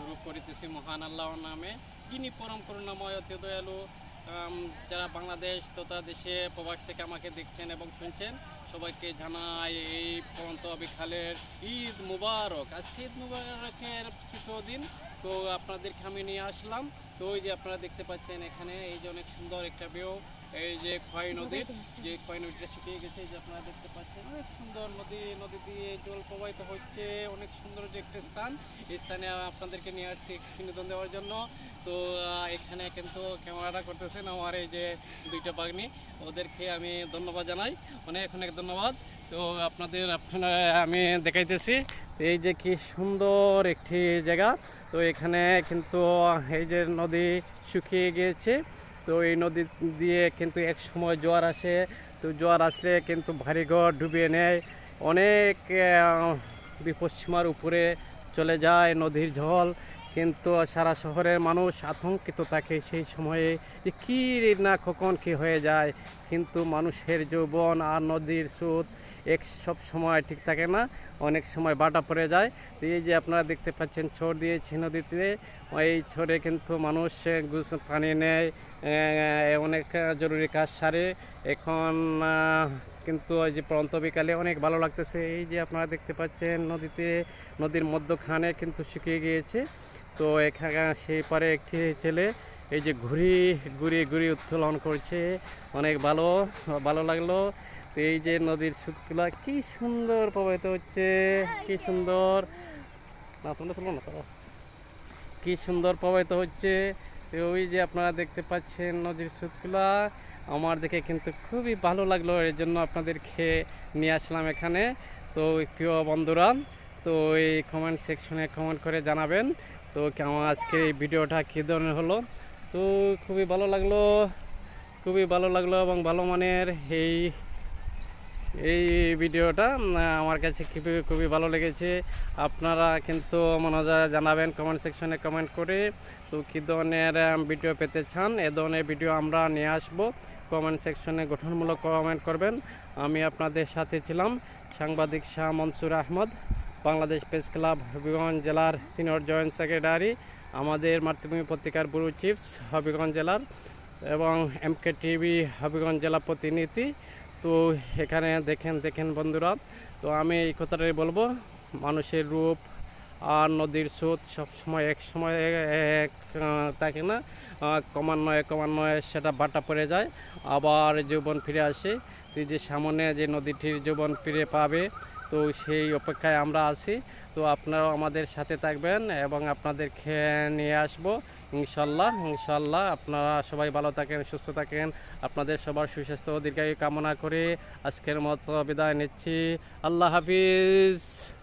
শুরু করিতেছি মহান আল্লাহর নামে। যিনি পরম করুণাময়, অতি দয়ালু। যারা বাংলাদেশ তথা দেশে প্রবাস থেকে আমাকে দেখছেন এবং শুনছেন, সবাইকে জানাই এই পরন্ত বিখালের ঈদ মুবারক। আজকে ঈদ মুবারকের তৃতীয় দিন, তো আপনাদেরকে আমি নিয়ে আসলাম। তো ওই যে আপনারা দেখতে পাচ্ছেন এখানে, এই যে অনেক সুন্দর একটা ভিউ এই যে ক্ষয় নদীর যে ক্ষয় নদীটা শুকিয়ে গেছে যে আপনারা দেখতে পাচ্ছেন অনেক সুন্দর নদী নদী দিয়ে জল প্রবাহিত হচ্ছে অনেক সুন্দর যে একটা স্থান। এই স্থানে আপনাদেরকে নিয়ে আসছি বিনোদন দেওয়ার জন্য। তো এখানে কিন্তু ক্যামেরাটা করতেছেন আমার এই যে দুইটা বাগনি ওদেরকে আমি ধন্যবাদ জানাই। অনেক অনেক ধন্যবাদ। তো আপনাদের আপনারা আমি দেখাইতেছি। এই যে কি সুন্দর একটি জায়গা। তো এখানে কিন্তু এই যে নদী শুকিয়ে গিয়েছে। তো এই নদী দিয়ে কিন্তু এক সময় জোয়ার আসে। তো জোয়ার আসলে কিন্তু ভারী ঘর ডুবিয়ে নেয়। অনেক আহ, বিপদসীমার উপরে চলে যায় নদীর জল কিন্তু সারা শহরের মানুষ আতঙ্কিত থাকে সেই সময়ে যে কী না কখন কী হয়ে যায়। কিন্তু মানুষের যৌবন আর নদীর স্রোত এক সব সময় ঠিক থাকে না, অনেক সময় বাটা পড়ে যায়। এই যে আপনারা দেখতে পাচ্ছেন ছোট দিয়েছে নদীতে, এই ছোটে কিন্তু মানুষ পানি নেয় অনেক জরুরি কাজ সারে। এখন কিন্তু ওই যে প্রন্ত বিকালে অনেক ভালো লাগতেছে। এই যে আপনারা দেখতে পাচ্ছেন নদীতে, নদীর মধ্যখানে কিন্তু শুকিয়ে গিয়েছে। তো এখানে সেই পারে একটি ছেলে, এই যে ঘুরি ঘুরি ঘুরি উত্তোলন করছে। অনেক ভালো ভালো লাগল। তো এই যে নদীর সুতগুলা কি সুন্দর প্রবাহিত হচ্ছে, কি সুন্দর। না, তোমরা তুলো না, তোলো। কি সুন্দর প্রবাহিত হচ্ছে। ওই যে আপনারা দেখতে পাচ্ছেন নদীর স্রোতগুলা আমার দেখে কিন্তু খুবই ভালো লাগল, এর জন্য আপনাদেরকে নিয়ে আসলাম এখানে। তো প্রিয় বন্ধুরা, তো এই কমেন্ট সেকশনে কমেন্ট করে জানাবেন। তো কেমন আজকে এই ভিডিওটা কী ধরনের হলো? তো খুবই ভালো লাগল, খুবই ভালো লাগল এবং ভালো মানের এই এই ভিডিওটা আমার কাছে খুবই খুবই ভালো লেগেছে। আপনারা কিন্তু মনোযোগ জানাবেন কমেন্ট সেকশনে কমেন্ট করে তো কী ধরনের ভিডিও পেতে চান, এ ধরনের ভিডিও আমরা নিয়ে আসব। কমেন্ট সেকশনে গঠনমূলক কমেন্ট করবেন। আমি আপনাদের সাথে ছিলাম সাংবাদিক শাহ মনসুর আহমদ। বাংলাদেশ প্রেস ক্লাব, হবিগঞ্জ জেলার সিনিয়র জয়েন্ট সেক্রেটারি, আমাদের মাতৃভূমি পত্রিকার ব্যুরো চিফস, হবিগঞ্জ জেলার এবং এমকে টিভি, হবিগঞ্জ জেলা প্রতিনিধি। তো এখানে দেখেন দেখেন বন্ধুরা, তো আমি এই কথাটাই বলব, মানুষের রূপ আর নদীর স্রোত সবসময় এক সময় এক থাকে না? ক্রমান্বয়ে ক্রমান্বয়ে সেটা বাটা পড়ে যায়। আবার যৌবন ফিরে আসে। তুই যে সামনে যে নদীটির যৌবন ফিরে পাবে, তো সেই অপেক্ষায় আমরা আছি। তো আপনারাও আমাদের সাথে থাকবেন এবং আপনাদেরকে নিয়ে আসব। ইনশাল্লাহ ইনশাল্লাহ আপনারা সবাই ভালো থাকেন, সুস্থ থাকেন। আপনাদের সবার সুস্বাস্থ্য দীর্ঘায়ু কামনা করে আজকের মতো বিদায় নিচ্ছি। আল্লাহ হাফিজ।